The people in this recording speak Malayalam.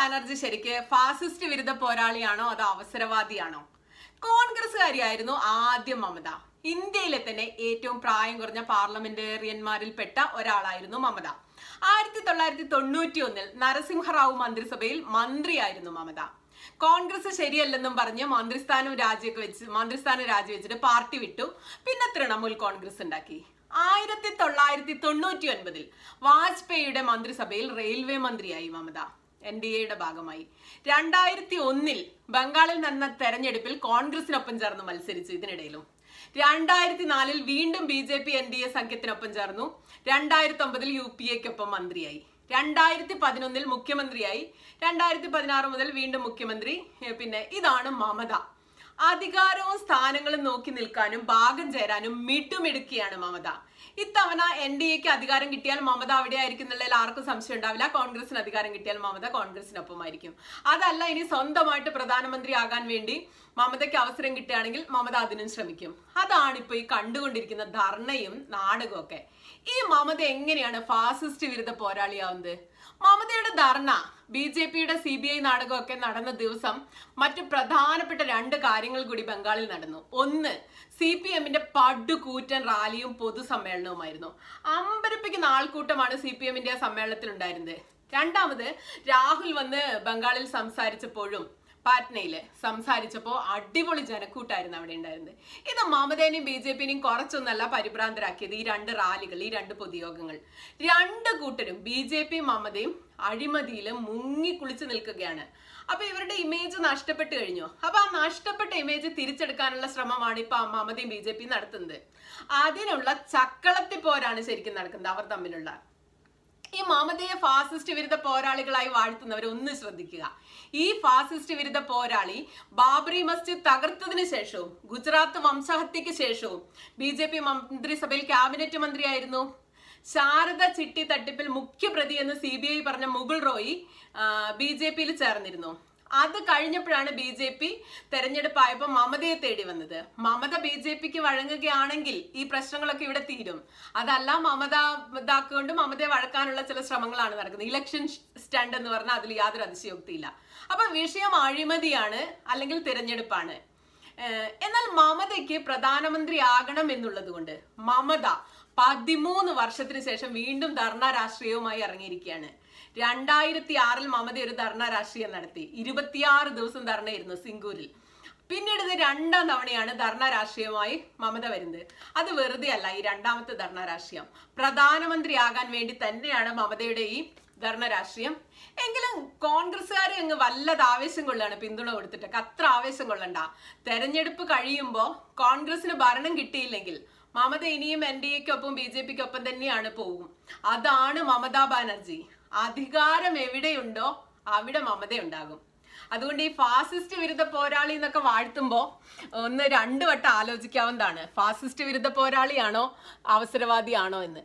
ബാനർജി ശരിക്ക് ഫാസിസ്റ്റ് വിരുദ്ധ പോരാളിയാണോ അതോ അവസരവാദിയാണോ? കോൺഗ്രസ്സുകാരിയായിരുന്നു ആദ്യം മമത. ഇന്ത്യയിലെ തന്നെ ഏറ്റവും പ്രായം കുറഞ്ഞ പാർലമെന്റേറിയന്മാരിൽപ്പെട്ട ഒരാളായിരുന്നു മമത. ആയിരത്തി തൊള്ളായിരത്തി തൊണ്ണൂറ്റി ഒന്നിൽ നരസിംഹറാവു മന്ത്രിസഭയിൽ മന്ത്രിയായിരുന്നു മമത. കോൺഗ്രസ് ശരിയല്ലെന്നും പറഞ്ഞ് മന്ത്രിസ്ഥാനം രാജിയൊക്കെ വെച്ച് മന്ത്രിസ്ഥാനം രാജിവെച്ചിട്ട് പാർട്ടി വിട്ടു. പിന്നെ തൃണമൂൽ കോൺഗ്രസ് ഉണ്ടാക്കി. ആയിരത്തി തൊള്ളായിരത്തി തൊണ്ണൂറ്റി ഒൻപതിൽ വാജ്പേയിയുടെ മന്ത്രിസഭയിൽ റെയിൽവേ മന്ത്രിയായി മമത. എൻ ഡി എയുടെ ഭാഗമായി. രണ്ടായിരത്തി ഒന്നിൽ ബംഗാളിൽ നടന്ന തെരഞ്ഞെടുപ്പിൽ കോൺഗ്രസിനൊപ്പം ചേർന്ന് മത്സരിച്ചു ഇതിനിടയിലും. രണ്ടായിരത്തി നാലിൽ വീണ്ടും B J P N D A സഖ്യത്തിനൊപ്പം ചേർന്നു. രണ്ടായിരത്തി ഒമ്പതിൽ യു പി എക്കൊപ്പം മന്ത്രിയായി. രണ്ടായിരത്തി പതിനൊന്നിൽ മുഖ്യമന്ത്രിയായി. രണ്ടായിരത്തി പതിനാറ് മുതൽ വീണ്ടും മുഖ്യമന്ത്രി. പിന്നെ ഇതാണ് മമത. അധികാരവും സ്ഥാനങ്ങളും നോക്കി നിൽക്കാനും ഭാഗം ചേരാനും മിട്ടുമിടുക്കിയാണ് മമത. ഇത്തവണ എൻ ഡി എക്ക് അധികാരം കിട്ടിയാൽ മമത അവിടെ ആയിരിക്കും എന്നുള്ളതിൽ ആർക്കും സംശയം ഉണ്ടാവില്ല. കോൺഗ്രസിന് അധികാരം കിട്ടിയാൽ മമത കോൺഗ്രസിനൊപ്പമായിരിക്കും. അതല്ല ഇനി സ്വന്തമായിട്ട് പ്രധാനമന്ത്രി ആകാൻ വേണ്ടി മമതയ്ക്ക് അവസരം കിട്ടുകയാണെങ്കിൽ മമത അതിനും ശ്രമിക്കും. അതാണ് ഇപ്പൊ ഈ കണ്ടുകൊണ്ടിരിക്കുന്ന ധർണയും നാടകവും ഒക്കെ. ഈ മമത എങ്ങനെയാണ് ഫാസിസ്റ്റ് വിരുദ്ധ പോരാളിയാവുന്നത്? മമതയുടെ ധർണ ബി ജെ പിയുടെ സി ബി ഐ നാടകമൊക്കെ നടന്ന ദിവസം മറ്റു പ്രധാനപ്പെട്ട രണ്ട് കാര്യങ്ങൾ കൂടി ബംഗാളിൽ നടന്നു. ഒന്ന് സി പി എമ്മിന്റെ പടുകൂറ്റൻ റാലിയും പൊതുസമ്മേളനവുമായിരുന്നു. അമ്പരപ്പിക്കുന്ന ആൾക്കൂട്ടമാണ് സി പി എമ്മിന്റെ ആ സമ്മേളനത്തിൽ ഉണ്ടായിരുന്നത് രണ്ടാമത് രാഹുൽ വന്ന് ബംഗാളിൽ സംസാരിച്ചപ്പോഴും പാറ്റ്നയിൽ സംസാരിച്ചപ്പോൾ അടിപൊളി ജനക്കൂട്ടായിരുന്നു അവിടെ ഉണ്ടായിരുന്നത്. ഇത് മമതേനെയും ബി ജെ പിനെയും കുറച്ചൊന്നല്ല പരിഭ്രാന്തരാക്കിയത് ഈ രണ്ട് റാലികൾ ഈ രണ്ട് പൊതുയോഗങ്ങൾ. രണ്ട് കൂട്ടരും ബി ജെ പി മമതയും അഴിമതിയിൽ മുങ്ങി കുളിച്ച് നിൽക്കുകയാണ്. അപ്പൊ ഇവരുടെ ഇമേജ് നഷ്ടപ്പെട്ടു കഴിഞ്ഞു? അപ്പൊ ആ നഷ്ടപ്പെട്ട ഇമേജ് തിരിച്ചെടുക്കാനുള്ള ശ്രമമാണ് ഇപ്പൊ മമതയും ബി ജെ പി നടത്തുന്നത്. അതിനുള്ള ചക്കളത്തി പോരാണ് ശരിക്കും നടക്കുന്നത് അവർ തമ്മിലുള്ള. ഈ മമതയെ ഫാസിസ്റ്റ് വിരുദ്ധ പോരാളികളായി വാഴ്ത്തുന്നവർ ഒന്ന് ശ്രദ്ധിക്കുക. ഈ ഫാസിസ്റ്റ് വിരുദ്ധ പോരാളി ബാബറി മസ്ജിദ് തകർത്തതിനു ശേഷവും ഗുജറാത്ത് വംശഹത്യക്ക് ശേഷവും ബി ജെ പി മന്ത്രിസഭയിൽ ക്യാബിനറ്റ് മന്ത്രിയായിരുന്നു. ശാരദ ചിട്ടി തട്ടിപ്പിൽ മുഖ്യപ്രതി എന്ന് സി ബി ഐ പറഞ്ഞ മുകുൾ റോയി ബി ജെ പിയിൽ ചേർന്നിരുന്നു. അത് കഴിഞ്ഞപ്പോഴാണ് ബി ജെ പി തെരഞ്ഞെടുപ്പായപ്പോൾ മമതയെ തേടി വന്നത്. മമത ബി ജെ പിക്ക് വഴങ്ങുകയാണെങ്കിൽ ഈ പ്രശ്നങ്ങളൊക്കെ ഇവിടെ തീരും. അതല്ല മമത ഇതാക്കൊണ്ട് മമതയെ വഴക്കാനുള്ള ചില ശ്രമങ്ങളാണ് നടക്കുന്നത്. ഇലക്ഷൻ സ്റ്റണ്ട് എന്ന് പറഞ്ഞാൽ അതിൽ യാതൊരു അതിശയോക്തിയില്ല. അപ്പൊ വിഷയം അഴിമതിയാണ് അല്ലെങ്കിൽ തിരഞ്ഞെടുപ്പാണ്. എന്നാൽ മമതയ്ക്ക് പ്രധാനമന്ത്രി ആകണം എന്നുള്ളത് കൊണ്ട് മമത പതിമൂന്ന് വർഷത്തിന് ശേഷം വീണ്ടും ധർണ രാഷ്ട്രീയവുമായി ഇറങ്ങിയിരിക്കുകയാണ്. രണ്ടായിരത്തി ആറിൽ മമത ഒരു ധർണ രാഷ്ട്രീയം നടത്തി. ഇരുപത്തിയാറ് ദിവസം ധർണയായിരുന്നു സിംഗൂരിൽ. പിന്നീട് ഇത് രണ്ടാം തവണയാണ് ധർണ രാഷ്ട്രീയമായി മമത വരുന്നത്. അത് വെറുതെ അല്ല ഈ രണ്ടാമത്തെ ധർണ രാഷ്ട്രീയം. പ്രധാനമന്ത്രിയാകാൻ വേണ്ടി തന്നെയാണ് മമതയുടെ ഈ ധർണ രാഷ്ട്രീയം. എങ്കിലും കോൺഗ്രസ്സുകാർ അങ്ങ് വല്ലത് ആവേശം കൊള്ളാണ് പിന്തുണ കൊടുത്തിട്ടൊക്കെ. അത്ര ആവേശം കൊള്ളണ്ട. തെരഞ്ഞെടുപ്പ് കഴിയുമ്പോൾ കോൺഗ്രസിന് ഭരണം കിട്ടിയില്ലെങ്കിൽ മമത ഇനിയും എൻ ഡി എക്കൊപ്പം ബി ജെ പിക്കൊപ്പം തന്നെയാണ് പോകും. അതാണ് മമതാ ബാനർജി. അധികാരം എവിടെയുണ്ടോ അവിടെ മമത ഉണ്ടാകും അതുകൊണ്ട് ഈ ഫാസിസ്റ്റ് വിരുദ്ധ പോരാളി എന്നൊക്കെ വാഴ്ത്തുമ്പോൾ ഒന്ന് രണ്ടു വട്ടം ആലോചിക്കാവുന്നതാണ്. ഫാസിസ്റ്റ് വിരുദ്ധ പോരാളിയാണോ? അവസരവാദിയാണോ എന്ന്.